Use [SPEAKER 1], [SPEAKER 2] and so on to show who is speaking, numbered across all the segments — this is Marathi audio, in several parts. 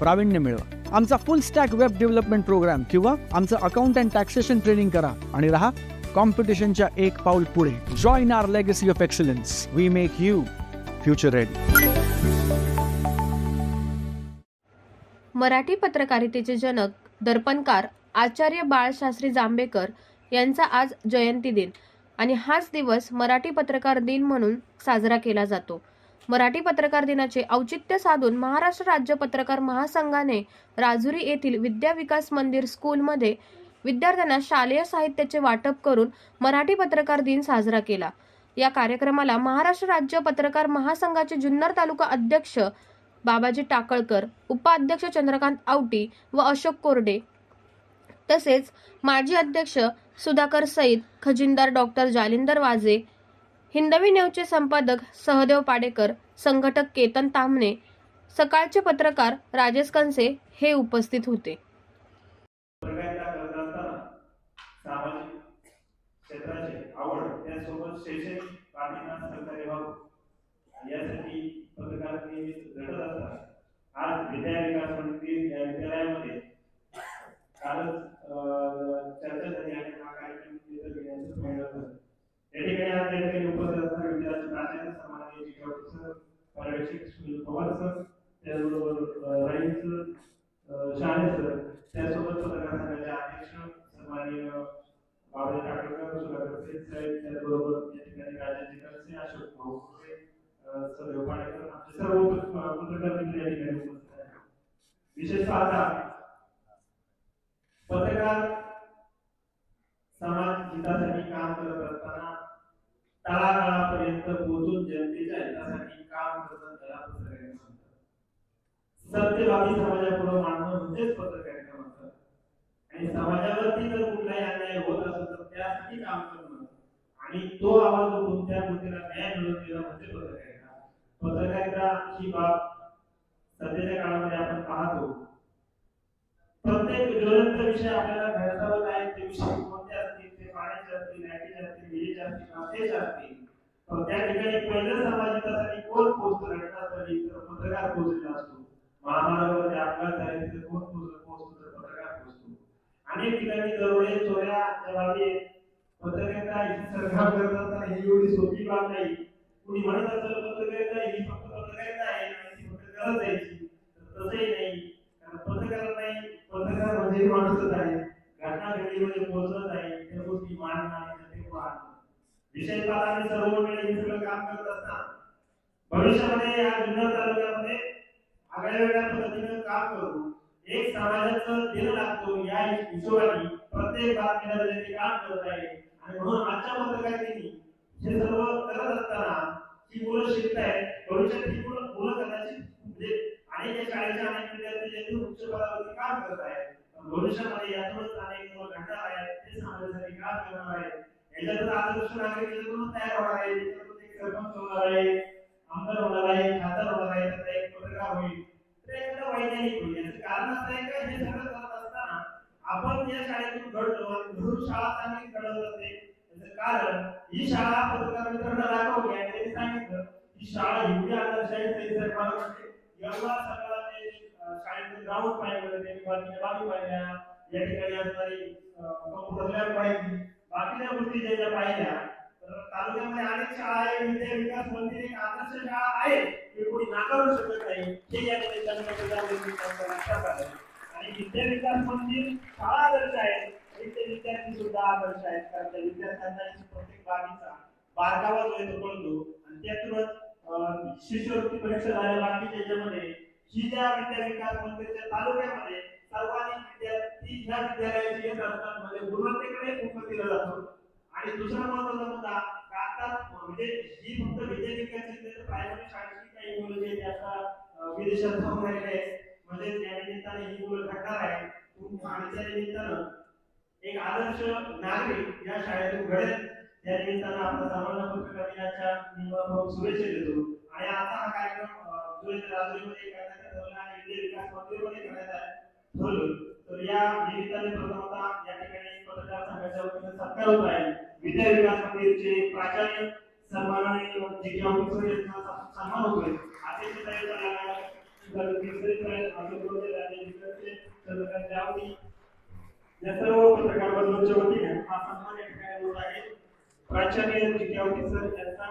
[SPEAKER 1] प्रावीण्य मिळवा. आमचा full stack web development program किंवा आमचं अकाउंट अँड टॅक्सेशन ट्रेनिंग करा आणि राहा कॉम्पिटिशनच्या एक पाऊल पुढे. Join our legacy of excellence we make you future ready
[SPEAKER 2] Marathi पत्रकारितेचे जनक दर्पणकार आचार्य बाळशास्त्री जांभेकर यांचा आज जयंती दिन आणि हाच दिवस मराठी पत्रकार दिन म्हणून साजरा केला जातो. मराठी पत्रकार दिनाचे औचित्य साधून महाराष्ट्र राज्य पत्रकार महासंघाने राजुरी येथील विद्या विकास मंदिर स्कूलमध्ये विद्यार्थ्यांना शालेय साहित्याचे वाटप करून मराठी पत्रकार दिन साजरा केला. या कार्यक्रमाला महाराष्ट्र राज्य पत्रकार महासंघाचे जुन्नर तालुका अध्यक्ष बाबाजी टाकळकर उपाध्यक्ष चंद्रकांत आवटी व अशोक कोरडे तसेच माजी अध्यक्ष सुधाकर सईद खजिनदार डॉक्टर जालिंदर वाजे हिंदवी न्यूजचे संपादक सहदेव पाडेकर संघटक केतन तामणे सकाळचे पत्रकार राजेश कंसे हे उपस्थित होते.
[SPEAKER 3] आज विद्या विकास विद्यालयामध्ये कालच चर्चा झाली आणि हा कार्यक्रम घेण्याचं या ठिकाणी आज या ठिकाणी पर्यवेक्षक पवार सर त्याचबरोबर राईन सर अं, शहाणे सर त्यासोबत पत्रकार संघाचे अध्यक्ष सन्माननीय बाबा टाकळकर सुधाकर सेठ साहेब त्याचबरोबर या ठिकाणी राजाजी कळसे अशोक भाऊ कुर्रे, अं, पाडेकर आमचे सर्व पत्रकार मित्र या ठिकाणी उपस्थित आहेत. विशेषतः आता पत्रकार समाज हितासाठी काम करत असताना तळागाळापर्यंत पोहोचून जनतेच्या हितासाठी काम करणं त्याला पत्रकारिता म्हणतात सत्यवादी समाजापुढे मांडणं म्हणजेच पत्रकारिता म्हणतात आणि समाजावरती जर कुठलाही अन्याय होत असेल तर त्यासाठी काम करणं. आणि तो आवाज उठून त्या गोष्टीला न्याय मिळवून देणं म्हणजे पत्रकारिता. पत्रकारिता ही बाब सध्याच्या काळामध्ये आपण पाहतो. प्रत्येक ज्वलंत विषय आपल्याला घडतावत आहे ते विषय कोणते असतील? ते पाण्याचे असतील लाईटीचे असतील विजेचे असतील नातेचे असतील. तर त्या ठिकाणी पहिलं समाजिकासाठी कोण पोहोचतो? घटना तर पत्रकार पोहोचलेला असतो. महामार्गावरती अपघात झाले तिथे कोण पोहोचतो पोहोचतो तर पत्रकार पोहोचतो. अनेक ठिकाणी दरोडे चोऱ्या जबाबी पत्रकारिता ही सरकार करत असताना ही एवढी सोपी बाब नाही. कुणी म्हणत असेल पत्रकारिता ही फक्त पत्रकारिता आहे आणि ती फक्त गरज द्यायची तसंही नाही. कारण पत्रकार नाही पत्रकार म्हणजे माणूसच आहे. घटना घडीमध्ये पोहोचत आहे त्या गोष्टी मानणार ते जनतेपुढे विषय पाहताना सर्व वेळेला सगळं काम करत असताना भविष्यामध्ये या जुन्नर तालुक्यामध्ये आगळ्या वेगळ्या पद्धतीनं काम करू एक समाजाचं दिन लागतो या हिशोबाने प्रत्येक बातमीदार त्यांनी काम करत आहे. आणि म्हणून आजच्या पत्रकारितेने हे सर्व करत असताना ही मुलं शिकतायत भविष्यात ही मुलं मुलं कदाचित म्हणजे अनेक शाळेच्या अनेक विद्यार्थी ज्यांनी उच्च पदावरती काम करत आहेत भविष्यामध्ये घडलो शाळा चांगली घडत असते त्याचं कारण ही शाळा पत्रकार मित्रांना दाखवली आणि त्यांनी सांगितलं ही शाळा एवढी आदर्शाही सही सरकार एवढा सगळा ते शाळेचं ग्राउंड पाहिलं त्यांनी बाकीच्या बाबी पाहिल्या. या ठिकाणी असणारी कॉम्प्युटर लॅब पाहिली. बाकीच्या गोष्टी ज्या पाहिल्या तर तालुक्यामध्ये अनेक शाळा आहे विद्या विकास मंदिर एक आदर्श शाळा आहे. हे कोणी नाकारू शकत नाही. हे या ठिकाणी लक्षात आलं. आणि विद्या विकास मंदिर शाळा आदर्श आहे. ते विद्यार्थी सुद्धा आदर्श आहेत कारण त्या विद्यार्थ्यांना प्रत्येक बाबीचा बारकावा जो आहे तो कळतो. आणि त्यातूनच शिष्यवृत्ती परीक्षा झाल्या बाकीच्या याच्यामध्ये ही ज्या विद्या विकास मंदिरच्या तालुक्यामध्ये सर्वाधिक विद्यार्थी ह्या विद्यालयाची येत असतात म्हणजे गुणवत्तेकडे फोकस दिला जातो. आणि दुसरा महत्त्वाचा मुद्दा आता म्हणजे ही फक्त विद्या विकास प्रायमरी शाळेची काही मुलं जे आहेत, आता विदेशात जाऊन राहिले आहेत. म्हणजे त्या निमित्ताने ही मुलं घडणार आहे आणि त्या निमित्तानं एक आदर्श नागरिक या शाळेतून घडेल त्या निमित्तानं आपल्या सर्वांना पत्रकार दिनाच्या निमित्तानं शुभेच्छा देतो. आणि आता हा कार्यक्रम अं, जुलैच्या करण्याचा ठरवला आणि विद्या विकास मंदिरमध्ये करण्याचा ठरवलं तर या निमित्ताने प्रथमतः या ठिकाणी पत्रकार संघाच्या वतीने सत्कार होत आहे. विद्या विकास मंदिरचे प्राचार्य सन्मानाने जे सन्मान होतोय. प्राचार्य जे की ऑफिसर यांचा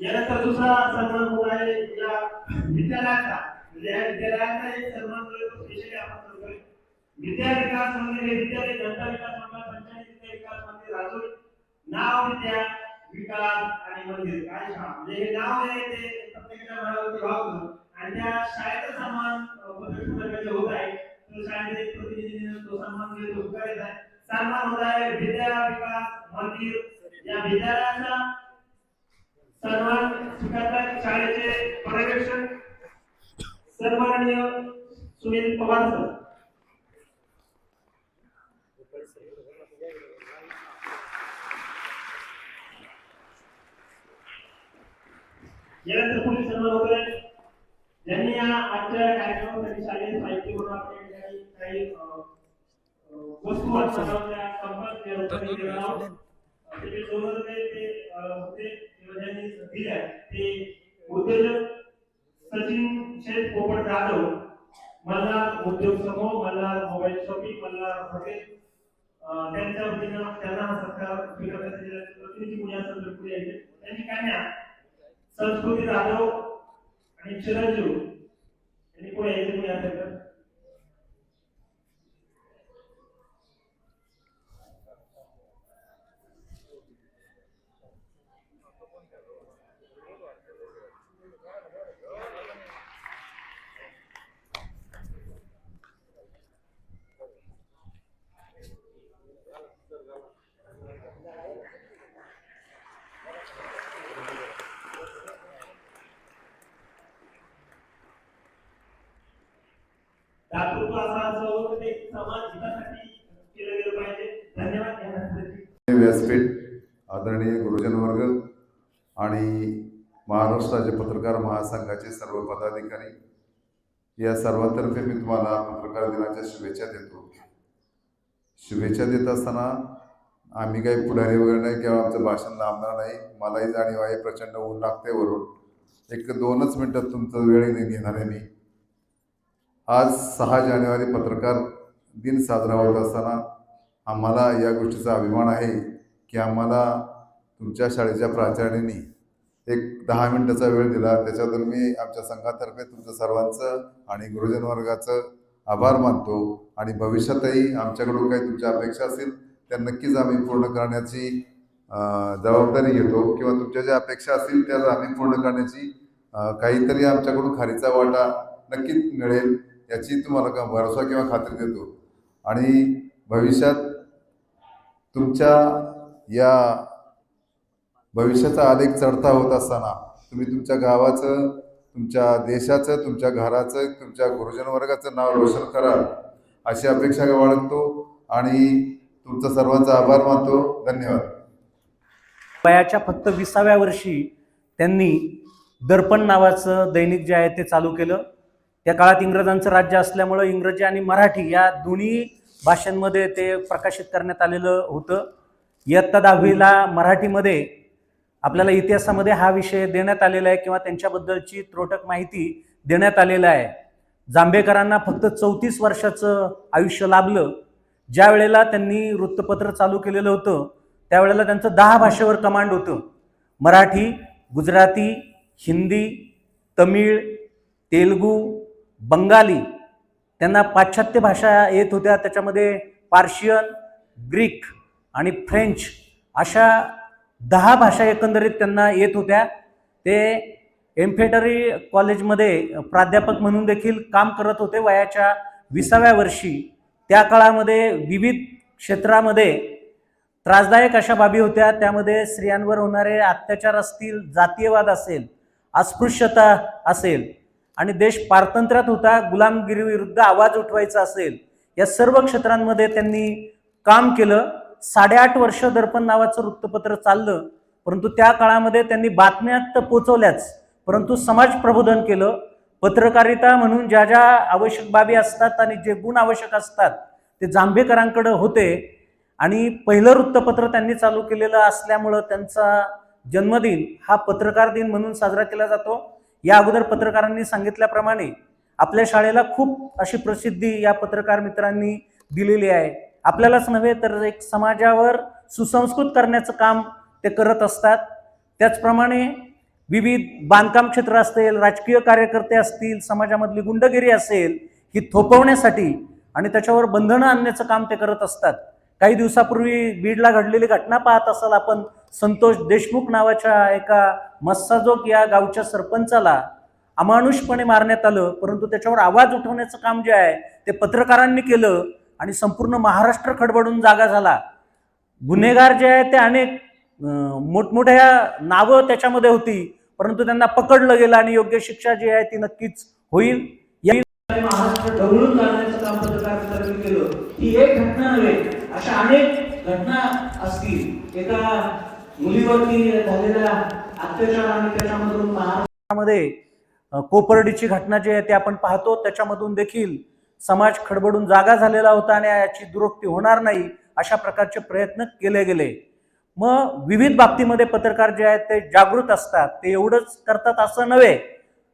[SPEAKER 3] यानंतर दुसरा सन्मान होत आहे या विद्यालयाचा म्हणजे या विद्यालयाचा एक सन्मान जो आहे तो स्पेशली आपण करतोय विद्या विकास मंदिर विद्यालय जनता विकास मंडळ पंचायत विद्या विकास मंदिर, राजूर। नाव विद्या विकास आणि मंदिर काय शाळा. म्हणजे हे नाव जे आहे ते प्रत्येकाच्या मनावरती वावतं आणि त्या शाळेचा सन्मान पत्रकारांचे होत आहे. तो शाळेचे प्रतिनिधी तो सन्मान जो आहे तो आहे. सन्मान होत आहे विद्या विकास मंदिर. या विद्यालयाचा सन्मान स्वीकारतात शाळेचे पर्यवेक्षक सन्माननीय सुनील पवार सर. यानंतर पुढील सन्मान होत आहे ज्यांनी या आजच्या कार्यक्रमासाठी शालेय साहित्य म्हणून आपण या ठिकाणी काही वस्तू ते ज्यांनी उद्योजक सचिन शेठ पोपट जाधव मल्हार उद्योग समूह Malhar mobile shopping Malhar hotel त्यांच्या वतीनं त्यांना सत्कार स्वीकारण्यासाठी. प्रतिनिधी यायचे. त्यांची कन्या संस्कृती जाधव आणि चिरंजीव. यांनी कोण यायचं कोणी असेल तर दातृत्व असावं ते समाज हितासाठी केलं गेलं पाहिजे. धन्यवाद या
[SPEAKER 4] व्यासपीठ आदरणीय गुरुजन वर्ग आणि महाराष्ट्राचे पत्रकार महासंघाचे सर्व पदाधिकारी. या सर्वांतर्फे मी तुम्हाला पत्रकार दिनाच्या शुभेच्छा देतो. शुभेच्छा देत असताना आम्ही काही पुढारी वगैरे नाही किंवा आमचं भाषण लांबणार नाही. मलाही जाणीव आहे प्रचंड ऊन लागते वरून. एक दोनच मिनटात तुमचा वेळ घेणार आहे मी. आज सहा जानेवारी पत्रकार दिन साजरा होत असताना आम्हाला या गोष्टीचा अभिमान आहे की आम्हाला तुमच्या शाळेच्या प्राचार्यांनी एक दहा मिनटाचा वेळ दिला. त्याच्याबद्दल मी आमच्या संघातर्फे तुमचं सर्वांचं आणि गुरुजन वर्गाचं आभार मानतो आणि भविष्यातही आमच्याकडून काही तुमच्या अपेक्षा असतील त्या नक्कीच आम्ही पूर्ण करण्याची जबाबदारी घेतो किंवा तुमच्या ज्या अपेक्षा असतील त्या आम्ही पूर्ण करण्याची काहीतरी आमच्याकडून खारीचा वाटा नक्कीच मिळेल. याची तुम्हाला का भरोसा किंवा खात्री देतो. आणि भविष्यात तुमच्या या भविष्याचा आलेख चढता होत असताना तुम्ही तुमच्या गावाचं तुमच्या देशाचं तुमच्या घराचं तुमच्या गुरुजन वर्गाचं नाव रोशन कराल अशी अपेक्षा बाळगतो? आणि तुमचा सर्वांचा आभार मानतो. धन्यवाद.
[SPEAKER 5] वयाच्या फक्त विसाव्या वर्षी त्यांनी दर्पण नावाचं दैनिक जे आहे ते चालू केलं. त्या काळात इंग्रजांचं राज्य असल्यामुळं इंग्रजी आणि मराठी या दोन्ही भाषांमध्ये ते प्रकाशित करण्यात आलेलं होतं. इयत्ता दहावीला मराठीमध्ये आपल्याला इतिहासामध्ये हा विषय देण्यात आलेला आहे किंवा त्यांच्याबद्दलची त्रोटक माहिती देण्यात आलेलं आहे. जांभेकरांना फक्त चौतीस वर्षाचं आयुष्य लाभलं. ज्या वेळेला त्यांनी वृत्तपत्र चालू केलेलं होतं त्यावेळेला त्यांचं दहा भाषेवर कमांड होतं. मराठी गुजराती हिंदी तमिळ तेलगू बंगाली. त्यांना पाश्चात्य भाषा येत होत्या. त्याच्यामध्ये पार्शियन ग्रीक आणि फ्रेंच अशा दहा भाषा एकंदरीत त्यांना येत होत्या. ते एम्फेटरी कॉलेजमध्ये प्राध्यापक म्हणून देखील काम करत होते. वयाच्या विसाव्या वर्षी. त्या काळामध्ये विविध क्षेत्रामध्ये त्रासदायक अशा बाबी होत्या. त्यामध्ये स्त्रियांवर होणारे अत्याचार असतील जातीयवाद असेल अस्पृश्यता असेल आणि देश पारतंत्र्यात होता गुलामगिरी विरुद्ध आवाज उठवायचा असेल या सर्व क्षेत्रांमध्ये त्यांनी काम केलं. साडेआठ वर्ष दर्पण नावाचं वृत्तपत्र चाललं परंतु त्या काळामध्ये त्यांनी बातम्या तर पोचवल्याच परंतु समाज प्रबोधन केलं. पत्रकारिता म्हणून ज्या ज्या आवश्यक बाबी असतात आणि जे गुण आवश्यक असतात ते जांभेकरांकडे होते. आणि पहिलं वृत्तपत्र त्यांनी चालू केलेलं असल्यामुळं त्यांचा जन्मदिन हा पत्रकार दिन म्हणून साजरा केला जातो. या अगोदर पत्रकारांनी सांगितल्याप्रमाणे आपल्या शाळेला खूप अशी प्रसिद्धी या पत्रकार मित्रांनी दिलेली आहे. आपल्यालाच नव्हे तर एक समाजावर सुसंस्कृत करण्याचं काम ते करत असतात. त्याचप्रमाणे विविध बांधकाम क्षेत्र असेल राजकीय कार्यकर्ते असतील समाजामधली गुंडगिरी असेल ही थोपवण्यासाठी आणि त्याच्यावर बंधनं आणण्याचं काम ते करत असतात. काही दिवसापूर्वी बीडला घडलेली घटना पाहत असाल आपण संतोष देशमुख नावाच्या एका मस्साजोग या गावच्या सरपंचाला अमानुषपणे मारण्यात आलं परंतु त्याच्यावर आवाज उठवण्याचं काम जे आहे ते पत्रकारांनी केलं आणि संपूर्ण महाराष्ट्र खडबडून जागा झाला. गुन्हेगार जे आहे ते अनेक मोठमोठ्या नावं त्याच्यामध्ये होती परंतु त्यांना पकडलं गेलं आणि योग्य शिक्षा जी आहे ती नक्कीच होईल. महाराष्ट्र ढवळून जाण्याचं काम केलं. ही एक घटना नव्हे अशा अनेक घटना असतील. एका मुलीवरती झालेल्या अत्याचार आणि त्याच्यामधून महाराष्ट्रामध्ये कोपर्डीची घटना जी आहे ती आपण पाहतो त्याच्यामधून देखील समाज खडबडून जागा झालेला होता आणि याची दुरुक्ती होणार नाही अशा प्रकारचे प्रयत्न केले गेले. मग विविध बाबतीमध्ये पत्रकार जे आहेत ते जागृत असतात. ते एवढंच करतात असं नव्हे.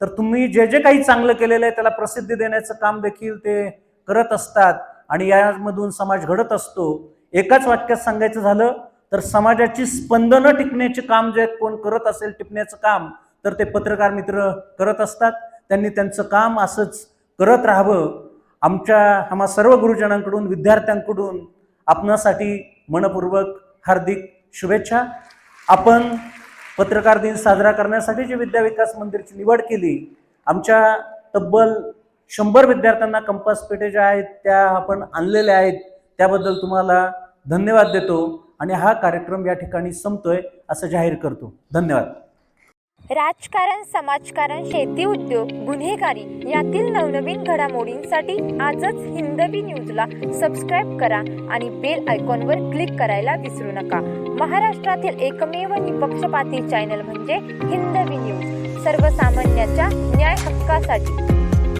[SPEAKER 5] तर तुम्ही जे जे काही चांगलं केलेलं आहे त्याला प्रसिद्धी देण्याचं काम देखील ते करत असतात आणि यामधून समाज घडत असतो. एकाच वाक्यात सांगायचं झालं तर समाजाची स्पंदनं टिपण्याचे काम जे कोण करत असेल टिपण्याचं काम तर ते पत्रकार मित्र करत असतात. त्यांनी त्यांचं काम असंच करत राहावं. आमच्या आम्हा सर्व गुरुजनांकडून विद्यार्थ्यांकडून आपणासाठी मनपूर्वक हार्दिक शुभेच्छा. आपण पत्रकार दिन साजरा करण्यासाठी जी विद्या विकास मंदिरची निवड केली आमच्या तब्बल शंभर विद्यार्थ्यांना कंपास पेटे ज्या आहेत त्या आपण आणलेल्या आहेत. त्याबद्दल तुम्हाला धन्यवाद देतो. आणि हा कार्यक्रम या ठिकाणी संपतोय असं जाहीर करतो. धन्यवाद.
[SPEAKER 6] राजकारण समाजकारण शेती उद्योग गुन्हेगारी यातील नवनवीन घडामोडींसाठी आजच हिंदवी न्यूजला सबस्क्राईब करा आणि बेल आयकॉनवर क्लिक करायला विसरू नका. महाराष्ट्रातील एकमेव निपक्षपाती चॅनल म्हणजे हिंदवी न्यूज सर्वसामान्याच्या न्याय हक्कासाठी.